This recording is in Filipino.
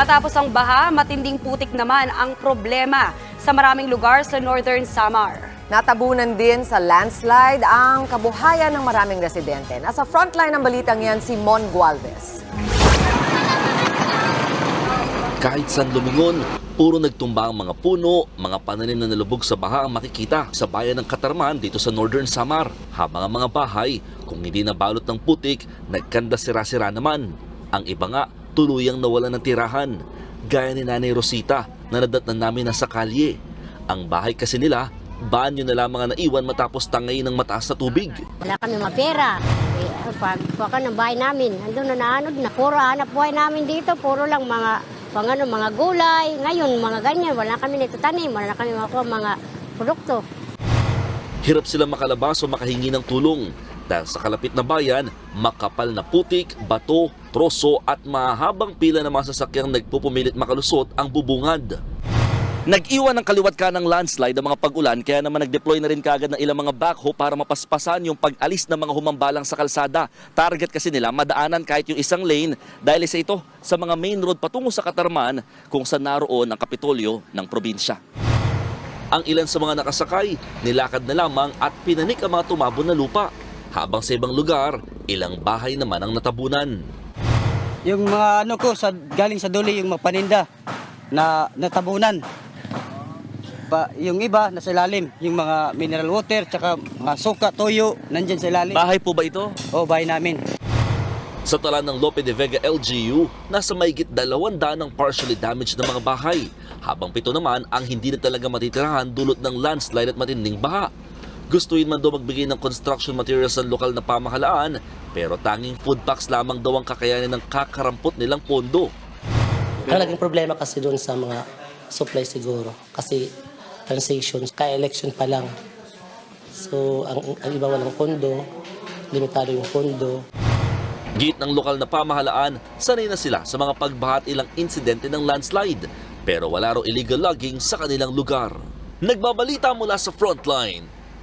Matapos ang baha, matinding putik naman ang problema sa maraming lugar sa Northern Samar. Natabunan din sa landslide ang kabuhayan ng maraming residente. Nasa frontline ng balitang yan si Mon Gualvez. Kahit saan lumingon, puro nagtumba ang mga puno, mga pananim na nalubog sa baha ang makikita sa bayan ng Katarman dito sa Northern Samar. Habang ang mga bahay, kung hindi nabalot ng putik, nagkanda sira-sira naman. Ang iba nga, tuluyang nawala ng tirahan. Gaya ni Nanay Rosita na nadatnan namin na sa kalye. Ang bahay kasi nila, banyo na lamang ang naiwan matapos tangay ng mataas na tubig. Wala kami mga pera. Eh, pag pag ng bahay namin, andun na naanod na. Puro hanap buhay namin dito, puro lang mga pang ano, mga gulay. Ngayon, mga ganyan, wala kami nitatanim, wala kami makuha mga produkto. Hirap sila makalabas o makahingi ng tulong dahil sa kalapit na bayan, makapal na putik, bato, troso at mahabang pila ng mga sasakyang nagpupumilit makalusot ang bubungad. Nag-iwan ng kaliwat ka ng landslide ang mga pag-ulan kaya naman nag-deploy na rin kagad ng ilang mga backhoe para mapaspasan yung pag-alis ng mga humambalang sa kalsada. Target kasi nila madaanan kahit yung isang lane dahil isa ito sa mga main road patungo sa Katarman kung saan naroon ang kapitolyo ng probinsya. Ang ilan sa mga nakasakay, nilakad na lamang at pinanik ang mga tumabon na lupa. Habang sa ibang lugar, ilang bahay naman ang natabunan. Yung mga ano ko sa galing sa duli yung mga paninda na natabunan. Pa, yung iba nasa ilalim, yung mga mineral water tsaka mga suka, toyo nandiyan sa ilalim. Bahay po ba ito? O bahay namin. Sa talan ng Lope de Vega LGU, nasa mahigit dalawang daan ang partially damaged na mga bahay. Habang pito naman ang hindi na talaga matitirahan dulot ng landslide at matinding baha. Gustuin man daw magbigay ng construction materials sa lokal na pamahalaan, pero tanging food packs lamang daw ang kakayanin ng kakarampot nilang pondo. Ang naging problema kasi doon sa mga supply siguro. Kasi transition, ka-election pa lang. So, ang, ang iba walang pondo, limitado yung pondo. Git ng lokal na pamahalaan, sanay na sila sa mga pagbaha at ilang insidente ng landslide. Pero wala raw illegal logging sa kanilang lugar. Nagbabalita mula sa frontline,